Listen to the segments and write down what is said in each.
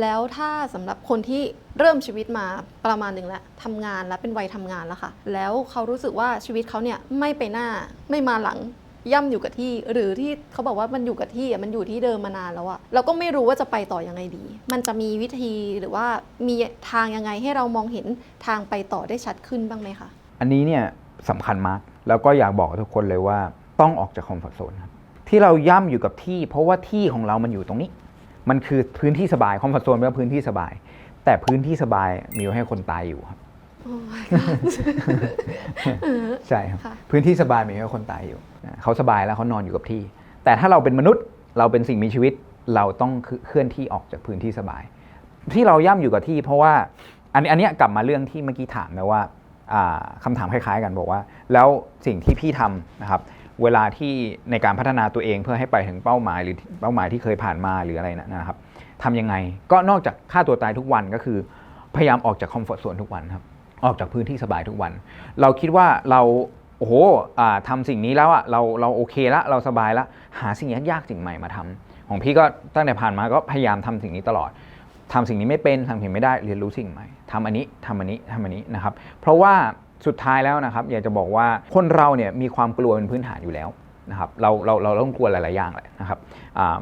แล้วถ้าสำหรับคนที่เริ่มชีวิตมาประมาณหนึ่งแล้วทำงานแล้วเป็นวัยทำงานแล้วค่ะ แล้วเขารู้สึกว่าชีวิตเขาเนี่ยไม่ไปหน้าไม่มาหลังย่ำอยู่กับที่ หรือที่เขาบอกว่ามันอยู่กับที่อะมันอยู่ที่เดิมมานานแล้วอะเราก็ไม่รู้ว่าจะไปต่อยังไงดี มันจะมีวิธีหรือว่ามีทางยังไงให้เรามองเห็นทางไปต่อได้ชัดขึ้นบ้างไหมคะอันนี้เนี่ยสำคัญมากแล้วก็อยากบอกทุกคนเลยว่าต้องออกจากคอมฟอร์ทโซนครับที่เราย่ำอยู่กับที่ เพราะว่าที่ของเรามันอยู่ตรงนี้ มันคือพื้นที่สบายคอมฟอร์ทโซนเป็นพื้นที่สบาย แต่พื้นที่สบายมีไว้ให้คนตายอยู่ครับโอ้ my god ใช่ครับค่ะพื้นที่สบายมีไว้ให้คนตายอยู่นะเขาสบายแล้วเขานอนอยู่กับที่ แต่ถ้าเราเป็นมนุษย์เราเป็นสิ่งมีชีวิตเราต้องเคลื่อนที่ออกจากพื้นที่สบาย ที่เราย่ำอยู่กับที่ เพราะว่าอันนี้อันเนี้ยกลับมาเรื่องที่เมื่อกี้ถามนะว่าอ่าคำถามคล้ายๆ กันบอกว่า แล้วสิ่งที่พี่ทำนะครับ เวลาที่ในการพัฒนาตัวเองเพื่อให้ไปถึงเป้าหมายหรือเป้าหมายที่เคยผ่านมาหรืออะไรนะครับทำยังไงก็นอกจากฆ่าตัวตายทุกวันก็คือ พยายามออกจากคอมฟอร์ทโซนทุกวันครับออกจากพื้นที่สบายทุกวัน เราคิดว่าเราโอ้โหทำสิ่งนี้แล้วอะเราเราโอเคละเราสบายละหาสิ่งยากๆสิ่งใหม่มาทำของพี่ก็ตั้งแต่ผ่านมาก็พยายามทำสิ่งนี้ตลอดทำสิ่งนี้ไม่เป็นทำสิ่งไม่ได้เรียนรู้สิ่งใหม่ทำอันนี้ทำอันนี้ทำอันนี้นะครับ เพราะว่า สุดท้ายแล้วนะครับ อยากจะบอกว่าคนเราเนี่ยมีความกลัวเป็นพื้นฐานอยู่แล้วนะครับเราเราเราต้องกลัวหลาย ๆ อย่างแหละนะครับ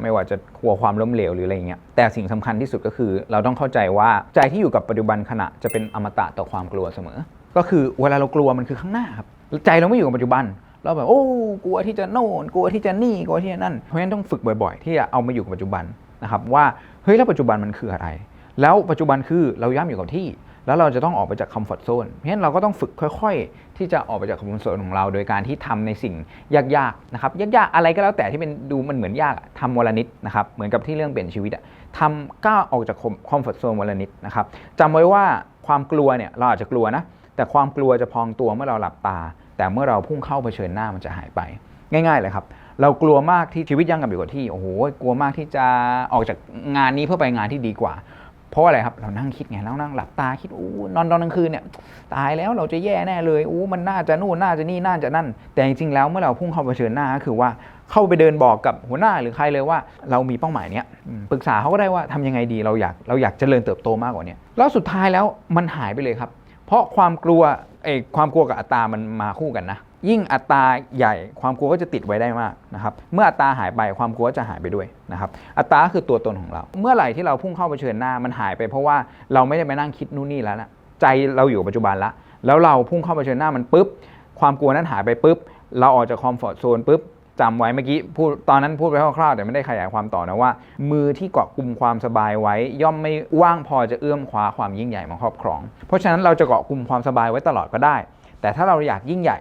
ไม่ว่าจะกลัวความล้มเหลวหรืออะไรเงี้ยแต่สิ่งสำคัญที่สุดก็คือ เราต้องเข้าใจว่าใจที่อยู่กับปัจจุบันขณะจะเป็นอมตะต่อความกลัวเสมอ ก็คือเวลาเรากลัวมันคือข้างหน้าครับใจเราไม่อยู่กับปัจจุบันเราแบบโอ้กลัวที่จะโน่นกลัวที่จะนี่กลัวที่จะนั่นเพราะฉะนั้นต้องฝึกบ่อย ๆ ที่จะเอามาอยู่กับปัจจุบันนะครับว่าเฮ้ยแล้วปัจจุบันมันคืออะไร แล้วปัจจุบันคือเราย่ำอยู่กับที่ แล้วเราจะต้องออกไปจากคอมฟอร์ทโซนเพราะฉะนั้นเราก็ต้องฝึกค่อย ๆ ที่จะออกไปจากคอมฟอร์ทโซนของเรา โดยการที่ทำในสิ่งยากๆนะครับยากๆอะไรก็แล้วแต่ที่เป็นดูมันเหมือนยากทำวันละนิดนะครับเหมือนกับที่เรื่องเปลี่ยนชีวิตอะทำก้าวออกจากคอมฟอร์ทโซนวันละนิดนะครับจำไว้ว่าความกลัวเนี่ยเราอาจจะกลัวนะแต่ความกลัวจะพองตัวเมื่อเราหลับตา แต่เมื่อเราพุ่งเข้าเผชิญหน้ามันจะหายไป ง่ายๆเลยครับเรากลัวมากที่ชีวิตยังกับอยู่กับที่โอ้โหกลัวมากที่จะออกจากงานนี้เพื่อไปงานที่ดีกว่า เพราะอะไรครับเรานั่งคิดไงเรานั่งหลับตาคิดอู้นอนตอนกลางคืนเนี่ยตายแล้วเราจะแย่แน่เลยอู้มันน่าจะนู่นน่าจะนี่น่าจะนั่น แต่จริงๆแล้วเมื่อเราพุ่งเข้าเผชิญหน้าก็คือว่าเข้าไปเดินบอกกับหัวหน้าหรือใครเลยว่า เรามีเป้าหมายเนี้ยปรึกษาเขาก็ได้ว่าทำยังไงดีเราอยากเราอยากเจริญเติบโตมากกว่านี้แล้วสุดท้ายแล้วมันหายไปเลยครับ เพราะความกลัว เอยความกลัวกับอัตรามันมาคู่กันนะ ยิ่งอัตราใหญ่ความกลัวก็จะติดไว้ได้มากนะครับเมื่ออัตราหายไปความกลัวจะหายไปด้วยนะครับอัตราคือตัวตนของเรา เมื่อไหร่ที่เราพุ่งเข้าเผชิญหน้ามันหายไป เพราะว่าเราไม่ได้ไปนั่งคิดนู่นนี่แล้วนะใจเราอยู่ปัจจุบันละ แล้วเราพุ่งเข้าเผชิญหน้ามันปุ๊บความกลัวนั้นหายไปปุ๊บเราออกจากคอมฟอร์ทโซนปุ๊บ จำไว้เมื่อกี้พูดตอนนั้นพูดไปคร่าวๆแต่ไม่ได้ขยายความต่อนะว่า มือที่เกาะกลุ่มความสบายไว้ ย่อมไม่ว่างพอจะเอื้อมคว้าความยิ่งใหญ่มาครอบครอง เพราะฉะนั้นเราจะเกาะกลุ่มความสบายไว้ตลอดก็ได้ แต่ถ้าเราอยากยิ่งใหญ่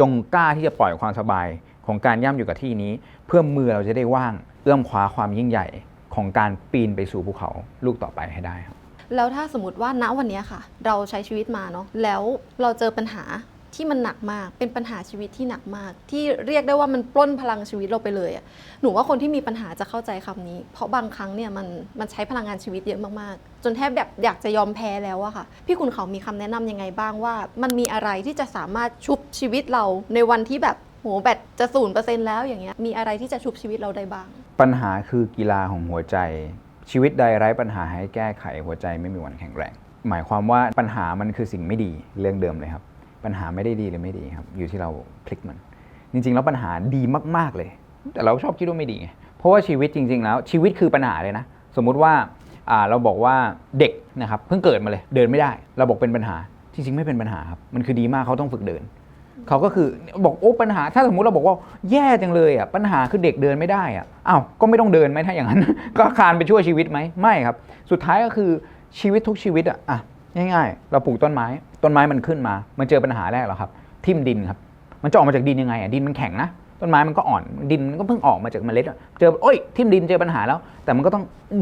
จงกล้าที่จะปล่อยความสบายของการย่ำอยู่กับที่นี้ เพื่อมือเราจะได้ว่างเอื้อมคว้าความยิ่งใหญ่ ของการปีนไปสู่ภูเขาลูกต่อไปให้ได้ครับแล้วถ้าสมมติว่าณวันนี้ค่ะ เราใช้ชีวิตมาเนาะแล้วเราเจอปัญหา ที่มันหนักมาก เป็นปัญหาชีวิตที่หนักมาก ที่เรียกได้ว่ามันปล้นพลังชีวิตเราไปเลยอะหนูว่าคนที่มีปัญหาจะเข้าใจคำนี้ เพราะบางครั้งเนี่ยมันมันใช้พลังงานชีวิตเยอะมากๆ จนแทบแบบอยากจะยอมแพ้แล้วอะค่ะ พี่คุณเขามีคำแนะนำยังไงบ้างว่า มันมีอะไรที่จะสามารถชุบชีวิตเราในวันที่แบบโหแบตจะศูนย์เปอร์เซ็นต์แล้วอย่างเงี้ยมีอะไรที่จะชุบชีวิตเราได้บ้าง ปัญหาคือกีฬาของหัวใจ ชีวิตใดไร้ปัญหาให้แก้ไขหัวใจไม่มีวันแข็งแรง หมายความว่าปัญหามันคือสิ่งไม่ดีเรื่องเดิมเลยครับ ปัญหาไม่ได้ดีหรือไม่ดีครับ อยู่ที่เราพลิกมัน จริง ๆ แล้วปัญหาดีมากๆเลย แต่เราชอบคิดว่าไม่ดีไงเพราะว่าชีวิตจริง ๆ แล้ว ชีวิตคือปัญหาเลยนะ สมมุติว่าเราบอกว่าเด็กนะครับเพิ่งเกิดมาเลยเดินไม่ได้ เราบอกเป็นปัญหาจริง ๆ ไม่เป็นปัญหาครับมันคือดีมากเขาต้องฝึกเดินเขาก็คือบอกโอ้ปัญหา ถ้าสมมุติเราบอกว่าแย่จังเลยอะปัญหาคือเด็กเดินไม่ได้อะอ้าวก็ไม่ต้องเดินไหมถ้าอย่างนั้น ก็คานไปช่วยชีวิตไหมไม่ครับ สุดท้ายก็คือชีวิตทุกชีวิตอะ ง่ายๆ เราปลูกต้นไม้ ต้นไม้มันขึ้นมา มันเจอปัญหาแรกหรอครับ ทิ่มดินครับ มันจะออกมาจากดินยังไงอะ ดินมันแข็งนะ ต้นไม้มันก็อ่อน ดินมันก็เพิ่งออกมาจากเมล็ด เจอ โอ้ย ทิ่มดินเจอปัญหาแล้ว แต่มันก็ต้องอ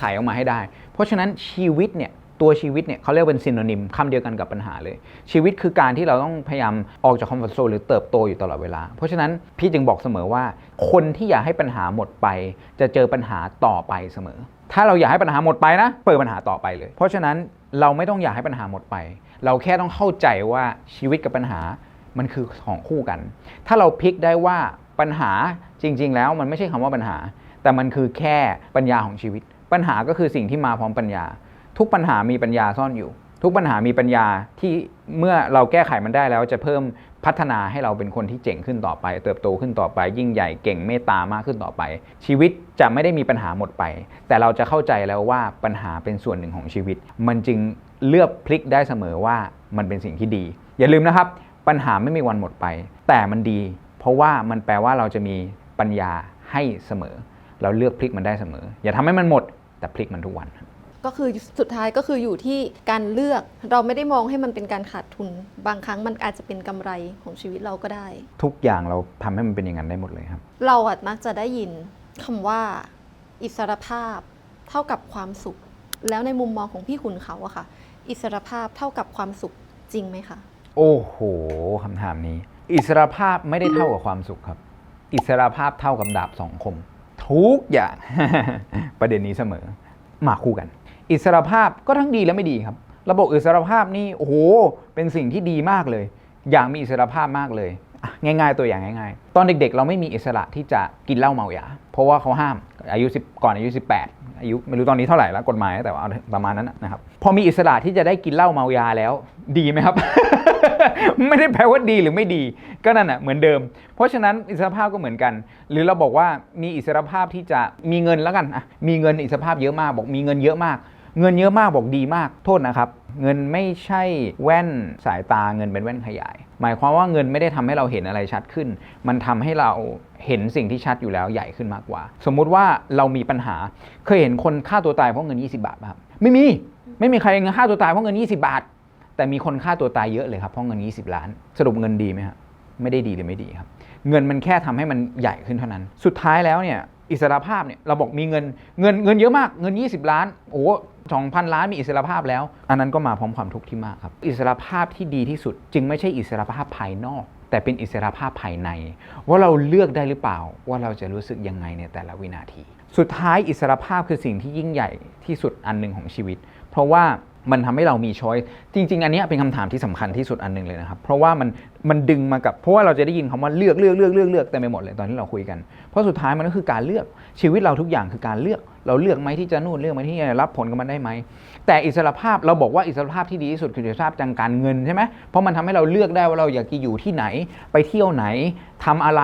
ถ่ายออกมาให้ได้ เพราะฉะนั้นชีวิตเนี่ย ตัวชีวิตเนี่ยเขาเรียกเป็นซินโนนิมคำเดียวกันกับปัญหาเลย ชีวิตคือการที่เราต้องพยายามออกจากคอมฟอร์ทโซนหรือเติบโตอยู่ตลอดเวลา เพราะฉะนั้นพี่จึงบอกเสมอว่า คนที่อยากให้ปัญหาหมดไป จะเจอปัญหาต่อไปเสมอ ถ้าเราอยากให้ปัญหาหมดไปนะเปิดปัญหาต่อไปเลย เพราะฉะนั้นเราไม่ต้องอยากให้ปัญหาหมดไป เราแค่ต้องเข้าใจว่าชีวิตกับปัญหามันคือของคู่กัน ถ้าเราพลิกได้ว่าปัญหาจริง ๆ แล้วมันไม่ใช่คำว่าปัญหา แต่มันคือแค่ปัญญาของชีวิต ปัญหาก็คือสิ่งที่มาพร้อมปัญญา ทุกปัญหามีปัญญาซ่อนอยู่ ทุกปัญหามีปัญญาที่เมื่อเราแก้ไขมันได้แล้วจะเพิ่มพัฒนาให้เราเป็นคนที่เจ๋งขึ้นต่อไป เติบโตขึ้นต่อไป ยิ่งใหญ่เก่งเมตตามากขึ้นต่อไป ชีวิตจะไม่ได้มีปัญหาหมดไป แต่เราจะเข้าใจแล้วว่าปัญหาเป็นส่วนหนึ่งของชีวิต มันจึงเลือกพลิกได้เสมอว่ามันเป็นสิ่งที่ดี อย่าลืมนะครับ ปัญหาไม่มีวันหมดไป แต่มันดี เพราะว่ามันแปลว่าเราจะมีปัญญาให้เสมอ เราเลือกพลิกมันได้เสมอ อย่าทำให้มันหมด แต่พลิกมันทุกวัน ก็คือสุดท้ายก็คืออยู่ที่การเลือก เราไม่ได้มองให้มันเป็นการขาดทุน บางครั้งมันอาจจะเป็นกำไรของชีวิตเราก็ได้ ทุกอย่างเราทำให้มันเป็นอย่างนั้นได้หมดเลยครับ เราอะมักจะได้ยินคำว่าอิสรภาพ เท่ากับความสุข แล้วในมุมมองของพี่ขุนเขาอะค่ะ อิสรภาพเท่ากับความสุขจริงไหมคะ โอ้โหคำถามนี้ อิสรภาพไม่ได้เท่ากับความสุขครับ อิสรภาพเท่ากับดาบสองคม ทุกอย่างประเด็นนี้เสมอมาคู่กัน อิสรภาพก็ทั้งดีและไม่ดีครับ ระบบอิสรภาพนี่โอ้โหเป็นสิ่งที่ดีมากเลย อยากมีอิสรภาพมากเลย ง่าย ๆ ตัวอย่างง่าย ๆ ตอนเด็กๆ เราไม่มีอิสระที่จะกินเหล้าเมายาเพราะว่าเขาห้ามอายุ10ก่อนอายุ 18 อายุไม่รู้ตอนนี้เท่าไหร่แล้วกฎหมายแต่ว่าประมาณนั้นนะครับพอมีอิสระที่จะได้กินเหล้าเมายาแล้ว ดีไหมครับ ไม่ได้แปลว่าดีหรือไม่ดีก็นั่นแหะเหมือนเดิม เพราะฉะนั้นอิสรภาพก็เหมือนกัน หรือเราบอกว่ามีอิสรภาพที่จะมีเงินแล้วกันอะมีเงินอิสรภาพเยอะมากบอกมีเงินเยอะมาก เงินเยอะมากบอกดีมากโทษนะครับ เงินไม่ใช่แว่นสายตาเงินเป็นแว่นขยาย หมายความว่าเงินไม่ได้ทำให้เราเห็นอะไรชัดขึ้น มันทำให้เราเห็นสิ่งที่ชัดอยู่แล้วใหญ่ขึ้นมากกว่า สมมุติว่าเรามีปัญหาเคยเห็นคนฆ่าตัวตายเพราะเงิน 20 บาทครับไม่มีไม่มีใครเงินฆ่าตัวตายเพราะเงิน 20 บาท แต่มีคนฆ่าตัวตายเยอะเลยครับเพราะเงิน 20 ล้าน สรุปเงินดีไหมครับไม่ได้ดีหรือไม่ดีครับ เงินมันแค่ทำให้มันใหญ่ขึ้นเท่านั้น สุดท้ายแล้วเนี่ยอิสรภาพเนี่ยเราบอกมีเงินเงินเงินเยอะมากเงิน 20 ล้านโอ้ สองพันล้านมีอิสรภาพแล้ว อันนั้นก็มาพร้อมความทุกข์ที่มากครับ อิสรภาพที่ดีที่สุด จึงไม่ใช่อิสรภาพภายนอก แต่เป็นอิสรภาพภายใน ว่าเราเลือกได้หรือเปล่า ว่าเราจะรู้สึกยังไงในแต่ละวินาที สุดท้ายอิสรภาพคือสิ่งที่ยิ่งใหญ่ที่สุดอันหนึ่งของชีวิต เพราะว่า มันทำให้เรามีช้อยจริง ๆ อันนี้เป็นคำถามที่สำคัญที่สุดอันหนึ่งเลยนะครับ เพราะว่ามันมันดึงมากับเพราะว่าเราจะได้ยินคำว่าเลือกเลือกเลือกเลือกเลือกเต็มไปหมดเลยตอนที่เราคุยกัน เพราะสุดท้ายมันก็คือการเลือกชีวิตเราทุกอย่างคือการเลือก เราเลือกไหมที่จะนู่นเลือกไหมที่จะรับผลกับมันได้ไหมแต่อิสรภาพเราบอกว่าอิสรภาพที่ดีที่สุดคืออิสรภาพทางการเงินใช่ไหมเพราะมันทำให้เราเลือกได้ว่าเราอยากจะอยู่ที่ไหน ไปเที่ยวไหนทำอะไร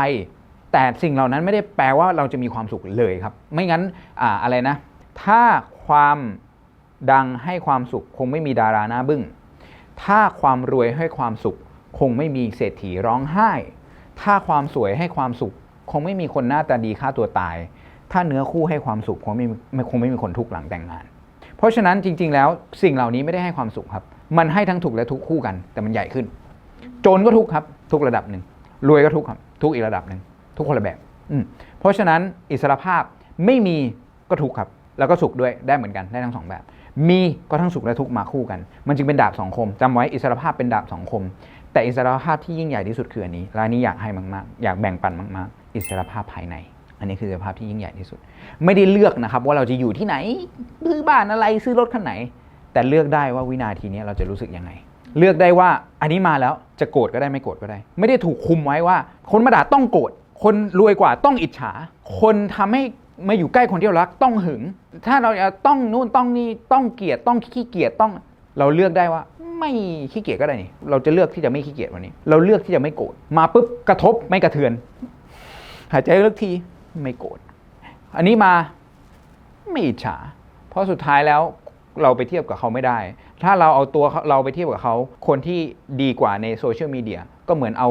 แต่สิ่งเหล่านั้นไม่ได้แปลว่าเราจะมีความสุขเลยครับ ไม่งั้นอ่าอะไรนะ ถ้าความ ดังให้ความสุขคงไม่มีดาราหน้าบึ้ง ถ้าความรวยให้ความสุข คงไม่มีเศรษฐีร้องไห้ ถ้าความสวยให้ความสุข คงไม่มีคนหน้าตาดีฆ่าตัวตาย ถ้าเนื้อคู่ให้ความสุขคงไม่คงไม่มีคนทุกข์หลังแต่งงาน เพราะฉะนั้นจริง ๆ แล้วสิ่งเหล่านี้ไม่ได้ให้ความสุขครับ มันให้ทั้งทุกและทุกคู่กัน แต่มันใหญ่ขึ้นจนก็ทุกข์ครับ ทุกระดับหนึ่งรวยก็ทุกข์ครับ ทุกอีกระดับหนึ่งทุกคนละแบบอืมเพราะฉะนั้นอิสรภาพไม่มีก็ทุกข์ครับ แล้วก็สุขด้วยได้เหมือนกันได้ทั้งสองแบบ มีก็ทั้งสุขและทุกข์มาคู่กัน มันจึงเป็นดาบสองคมจำไว้อิสรภาพเป็นดาบสองคม แต่อิสรภาพที่ยิ่งใหญ่ที่สุดคืออันนี้และนนี้อยากให้มากๆ อยากแบ่งปันมากๆ อิสรภาพภายใน อันนี้คืออิสรภาพที่ยิ่งใหญ่ที่สุด ไม่ได้เลือกนะครับว่าเราจะอยู่ที่ไหนซื้อบ้านอะไรซื้อรถคันไหน แต่เลือกได้ว่าวินาทีนี้เราจะรู้สึกยังไง เลือกได้ว่าอันนี้มาแล้วจะโกรธก็ได้ไม่โกรธก็ได้ ไม่ได้ถูกคุมไว้ว่า คนมาด่าต้องโกรธคนรวยกว่าต้องอิจฉา คนทำให้ มาอยู่ใกล้คนที่เรารักต้องหึง ถ้าเราจะต้องนู่นต้องนี่ต้องเกลียดต้องขี้เกียจต้องเราเลือกได้ว่า ไม่ขี้เกียจก็ได้นี่เราจะเลือกที่จะไม่ขี้เกียจวันนี้ เราเลือกที่จะไม่โกรธมาปุ๊บกระทบไม่กระเทือน หายใจเลือกทีไม่โกรธอันนี้มาไม่อิจฉา เพราะสุดท้ายแล้วเราไปเทียบกับเขาไม่ได้ ถ้าเราเอาตัวเราไปเทียบกับเขา คนที่ดีกว่าในโซเชียลมีเดีย ก็เหมือนเอา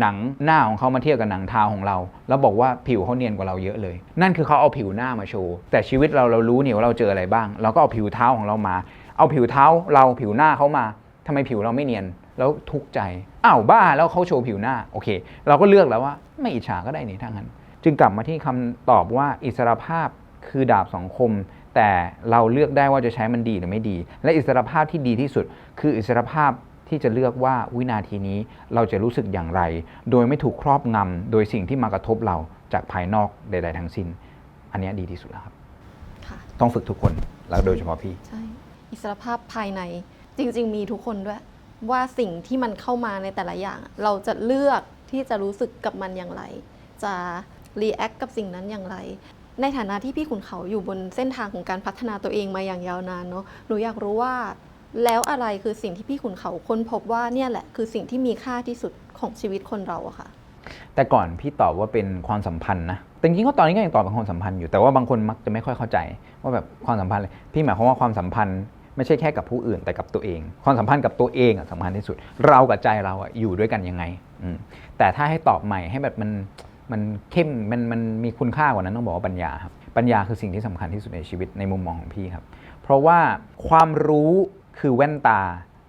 หนังหน้าของเขามาเทียบกับหนังเท้าของเรา แล้วบอกว่าผิวเขาเนียนกว่าเราเยอะเลย นั่นคือเขาเอาผิวหน้ามาโชว์แต่ชีวิตเราเรารู้เนี่ยว่าเราเจออะไรบ้าง เราก็เอาผิวเท้าของเรามา เอาผิวเท้าเราผิวหน้าเขามาทำไมผิวเราไม่เนียนแล้วทุกข์ใจอ้าวบ้าแล้วเขาโชว์ผิวหน้าโอเค เราก็เลือกแล้วว่าไม่อิจฉาก็ได้นี่ทั้งนั้น จึงกลับมาที่คำตอบว่าอิสรภาพคือดาบสองคม แต่เราเลือกได้ว่าจะใช้มันดีหรือไม่ดี และอิสรภาพที่ดีที่สุด คืออิสรภาพ ที่จะเลือกว่าวินาทีนี้เราจะรู้สึกอย่างไร โดยไม่ถูกครอบงำโดยสิ่งที่มากระทบเราจากภายนอกใด ๆ ทั้งสิ้น อันเนี้ยดีที่สุดแล้วครับค่ะต้องฝึกทุกคนแล้วโดยเฉพาะพี่ใช่อิสรภาพภายในจริง ๆ มีทุกคนด้วย ว่าสิ่งที่มันเข้ามาในแต่ละอย่าง เราจะเลือกที่จะรู้สึกกับมันอย่างไร จะรีแอคกับสิ่งนั้นอย่างไร ในฐานะที่พี่ขุนเขาอยู่บนเส้นทางของการพัฒนาตัวเองมาอย่างยาวนานเนาะหนูอยากรู้ว่า แล้วอะไรคือสิ่งที่พี่ขุนเขาค้นพบว่าเนี่ยแหละคือสิ่งที่มีค่าที่สุดของชีวิตคนเราอะค่ะ แต่ก่อนพี่ตอบว่าเป็นความสัมพันธ์นะแต่จริงๆก็ตอนนี้ก็ยังตอบเป็นความสัมพันธ์อยู่แต่ว่าบางคนมักจะไม่ค่อยเข้าใจ ว่าแบบความสัมพันธ์เลยพี่หมายความว่าความสัมพันธ์ไม่ใช่แค่กับผู้อื่นแต่กับตัวเอง ความสัมพันธ์กับตัวเองอะสำคัญที่สุด เรากับใจเราอะอยู่ด้วยกันยังไงอืมแต่ถ้าให้ตอบใหม่ให้แบบมันมันเข้มมันมันมีคุณค่ากว่านั้นต้องบอกว่าปัญญาครับปัญญาคือสิ่งที่สำคัญที่สุดในชีวิตในมุมมองของพี่ครับ เพราะว่าความรู้ คือแว่นตา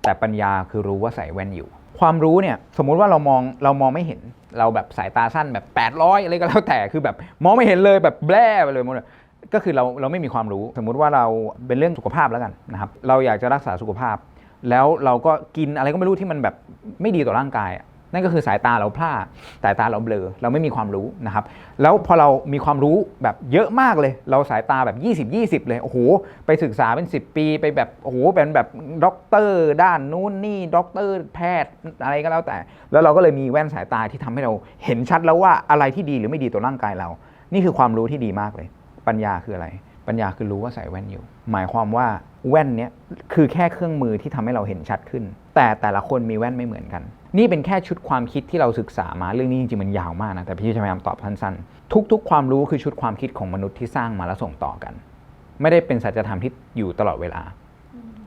แต่ปัญญาคือรู้ว่าใส่แว่นอยู่ ความรู้เนี่ยสมมุติว่าเรามองเรามองไม่เห็นเราแบบสายตาสั้นแบบ 800อะไรก็แล้วแต่คือแบบมองไม่เห็นเลยแบบแบร่ไปเลยหมดเลยก็คือเราเราไม่มีความรู้สมมุติว่าเราเป็นเรื่องสุขภาพแล้วกันนะครับเราอยากจะรักษาสุขภาพ แล้วเราก็กินอะไรก็ไม่รู้ที่มันแบบไม่ดีต่อร่างกาย นั่นก็คือสายตาเราพร่าสายตาเราเบลอเราไม่มีความรู้นะครับ แล้วพอเรามีความรู้แบบเยอะมากเลย เราสายตาแบบ 20 20 เลยโอ้โหไปศึกษาเป็น 10 ปีไปแบบโอ้โหเป็นแบบด็อกเตอร์ด้านนู้นนี่ด็อกเตอร์แพทย์อะไรก็แล้วแต่ แล้วเราก็เลยมีแว่นสายตาที่ทำให้เราเห็นชัดแล้วว่าอะไรที่ดีหรือไม่ดีต่อร่างกายเรา นี่คือความรู้ที่ดีมากเลย ปัญญาคืออะไร ปัญญาคือรู้ว่าใส่แว่นอยู่ หมายความว่าแว่นเนี้ยคือแค่เครื่องมือที่ทำให้เราเห็นชัดขึ้น แต่แต่ละคนมีแว่นไม่เหมือนกัน นี่เป็นแค่ชุดความคิดที่เราศึกษามาเรื่องนี้จริงๆมันยาวมากนะแต่พี่จะพยายามตอบสั้นๆ ทุก ๆ ความรู้คือชุดความคิดของมนุษย์ที่สร้างมาแล้วส่งต่อกัน ไม่ได้เป็นสัจธรรมที่อยู่ตลอดเวลา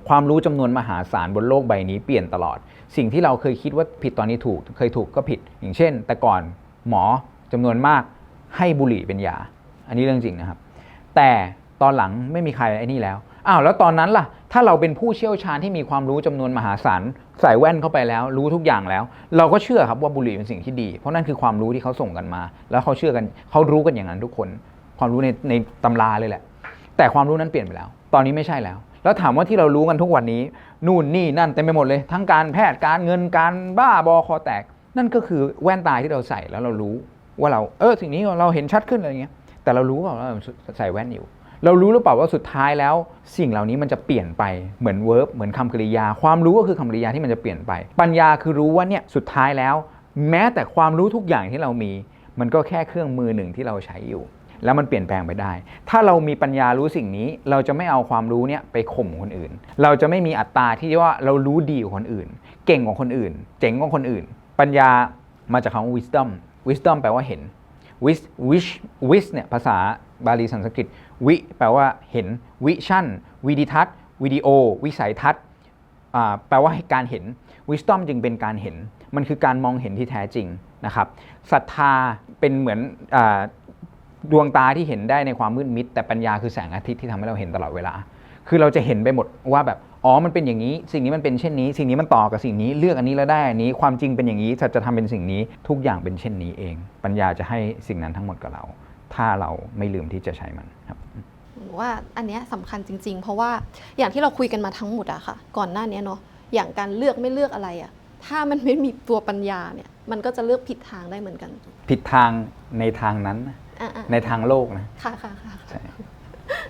ความรู้จำนวนมหาศาลบนโลกใบนี้เปลี่ยนตลอด สิ่งที่เราเคยคิดว่าผิดตอนนี้ถูก เคยถูกก็ผิด อย่างเช่น แต่ก่อนหมอจำนวนมากให้บุหรี่เป็นยา อันนี้เรื่องจริงนะครับ แต่ตอนหลังไม่มีใครไอ้นี่แล้ว อ้าวแล้วตอนนั้นล่ะ ถ้าเราเป็นผู้เชี่ยวชาญที่มีความรู้จำนวนมหาศาลใส่แว่นเข้าไปแล้ว รู้ทุกอย่างแล้ว เราก็เชื่อครับว่าบุหรี่เป็นสิ่งที่ดี เพราะนั่นคือความรู้ที่เขาส่งกันมา แล้วเขาเชื่อกันเขารู้กันอย่างนั้นทุกคน ความรู้ในในตำราเลยแหละ แต่ความรู้นั้นเปลี่ยนไปแล้ว ตอนนี้ไม่ใช่แล้ว แล้วถามว่าที่เรารู้กันทุกวันนี้ นู่นนี่นั่นเต็มไปหมดเลย ทั้งการแพทย์การเงินการบ้าบอคอแตก นั่นก็คือแว่นตาที่เราใส่แล้วเรารู้ว่าเราเออสิ่งนี้เราเห็นชัดขึ้นอะไรเงี้ยแต่เรารู้ว่าเราใส่แว่นอยู่ เรารู้หรือเปล่าว่าสุดท้ายแล้ว สิ่งเหล่านี้มันจะเปลี่ยนไปเหมือนเวิร์บเหมือนคำกริยา ความรู้ก็คือคำกริยาที่มันจะเปลี่ยนไป ปัญญาคือรู้ว่าเนี่ยสุดท้ายแล้ว แม้แต่ความรู้ทุกอย่างที่เรามี มันก็แค่เครื่องมือหนึ่งที่เราใช้อยู่ แล้วมันเปลี่ยนแปลงไปได้ ถ้าเรามีปัญญารู้สิ่งนี้ เราจะไม่เอาความรู้เนี่ยไปข่มคนอื่น เราจะไม่มีอัตตราที่ว่าเรารู้ดีกว่าคนอื่น เก่งกว่าคนอื่น เจ๋งกว่าคนอื่น ปัญญามาจากคำว่า wisdom wisdom แปลว่าเห็น wish wish wish เนี่ยภาษาบาลีสันสกฤต วิแปลว่าเห็นวิชั่นวิดิทัศน์วิดีโอ วิสัยทัศน์แปลว่าการเห็น wisdom จึงเป็นการเห็น มันคือการมองเห็นที่แท้จริงนะครับศรัทธาเป็นเหมือนอดวงตาที่เห็นได้ในความมืดมิด แต่ปัญญาคือแสงอาทิตย์ที่ทำให้เราเห็นตลอดเวลา คือเราจะเห็นไปหมดว่าแบบ อ๋อมันเป็นอย่างนี้ สิ่งนี้มันเป็นเช่นนี้ สิ่งนี้มันต่อกับสิ่งนี้เลือกอันนี้แล้วได้อันนี้ ความจริงเป็นอย่างนี้สัจธรรมเป็นสิ่งนี้ ทุกอย่างเป็นเช่นนี้เอง ปัญญาจะให้สิ่งนั้นทั้งหมดกับเรา ถ้าเราไม่ลืมที่จะใช้มันครับหนูว่าอันเนี้ยสำคัญจริง ๆ เพราะว่าอย่างที่เราคุยกันมาทั้งหมดอะค่ะ ก่อนหน้านี้เนาะอย่างการเลือกไม่เลือกอะไรอะถ้ามันไม่มีตัวปัญญาเนี่ยมันก็จะเลือกผิดทางได้เหมือนกัน ผิดทางในทางนั้นนะอะอะในทางโลกนะค่ะค่ะค่ะใช่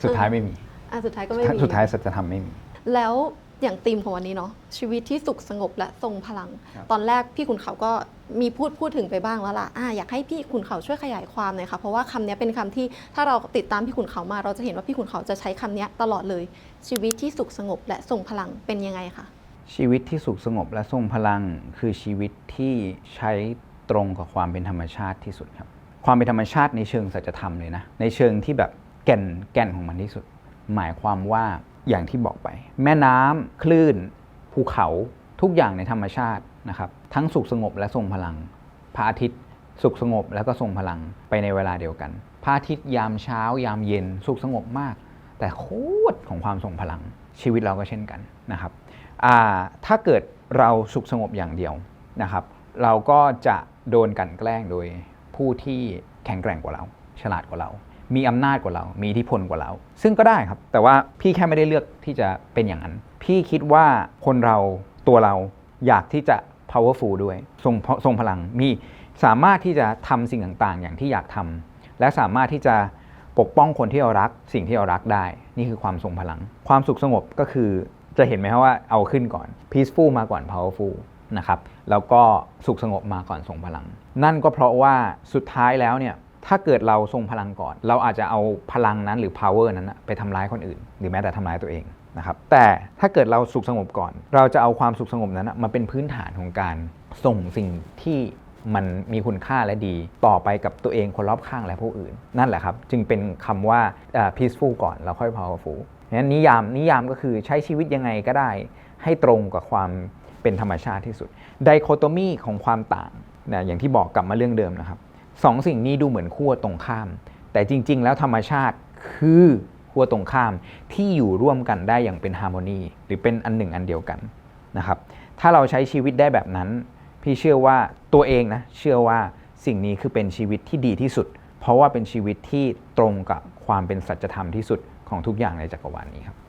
สุดท้ายไม่มีอะสุดท้ายก็ไม่มีสุดท้ายสัจธรรมไม่มี แล้วอย่างธีมของวันนี้เนาะชีวิตที่สุขสงบและทรงพลังครับตอนแรกพี่ขุนเขาก็มีพูดพูดถึงไปบ้างแล้วล่ะอะอยากให้พี่ขุนเขาช่วยขยายความหน่อยค่ะเพราะว่าคำนี้เป็นคำที่ถ้าเราติดตามพี่ขุนเขามา เราจะเห็นว่าพี่ขุนเขาจะใช้คำนี้ตลอดเลย ชีวิตที่สุขสงบและทรงพลังเป็นยังไงคะชีวิตที่สุขสงบและทรงพลัง คือชีวิตที่ใช้ตรงกับความเป็นธรรมชาติที่สุดครับ ความเป็นธรรมชาติในเชิงสัจธรรมเลยนะในเชิงที่แบบแก่นแก่นของมันที่สุด หมายความว่า อย่างที่บอกไป แม่น้ำคลื่น ภูเขาทุกอย่างในธรรมชาตินะครับ ทั้งสุขสงบและทรงพลัง พระอาทิตย์สุขสงบแล้วก็ทรงพลังไปในเวลาเดียวกัน พระอาทิตย์ยามเช้า ยามเย็น สุขสงบมาก แต่โคตรของความทรงพลัง ชีวิตเราก็เช่นกันนะครับถ้าเกิดเราสุขสงบอย่างเดียวนะครับ เราก็จะโดนกันแกล้งโดยผู้ที่แข็งแกร่งกว่าเรา ฉลาดกว่าเรา มีอำนาจกว่าเรา มีอิทธิพลกว่าเรา ซึ่งก็ได้ครับ แต่ว่าพี่แค่ไม่ได้เลือกที่จะเป็นอย่างนั้น พี่คิดว่าคนเราตัวเราอยากที่จะ powerful ด้วยทรงทรงพลังมีสามารถที่จะทำสิ่งต่างๆ อย่างที่อยากทำและสามารถที่จะปกป้องคนที่เรารัก สิ่งที่เรารักได้ นี่คือความทรงพลัง ความสุขสงบก็คือจะเห็นไหมครับว่าเอาขึ้นก่อน peaceful มาก่อน powerful นะครับแล้วก็สุขสงบมาก่อนทรงพลัง นั่นก็เพราะว่าสุดท้ายแล้วเนี่ย ถ้าเกิดเราทรงพลังก่อน เราอาจจะเอาพลังนั้นหรือ power นั้นไปทำร้ายคนอื่น หรือแม้แต่ทำร้ายตัวเองนะครับแต่ถ้าเกิดเราสุขสงบก่อน เราจะเอาความสุขสงบนั้นมาเป็นพื้นฐานของการส่งสิ่งที่มันมีคุณค่าและดีต่อไปกับตัวเองคนรอบข้างและผู้อื่น นั่นแหละครับ จึงเป็นคำว่า peaceful ก่อนแล้วค่อย powerful งั้นนิยามนิยามก็คือใช้ชีวิตยังไงก็ได้ ให้ตรงกับความเป็นธรรมชาติที่สุดไดโคโตมีของความต่างนะอย่างที่บอกกลับมาเรื่องเดิมนะครับ สองสิ่งนี้ดูเหมือนขั้วตรงข้าม แต่จริง ๆ แล้วธรรมชาติคือขั้วตรงข้ามที่อยู่ร่วมกันได้อย่างเป็นฮาร์โมนีหรือเป็นอันหนึ่งอันเดียวกันนะครับ ถ้าเราใช้ชีวิตได้แบบนั้น พี่เชื่อว่าตัวเองนะเชื่อว่าสิ่งนี้คือเป็นชีวิตที่ดีที่สุด เพราะว่าเป็นชีวิตที่ตรงกับความเป็นสัจธรรมที่สุดของทุกอย่างในจักรวาลนี้ครับ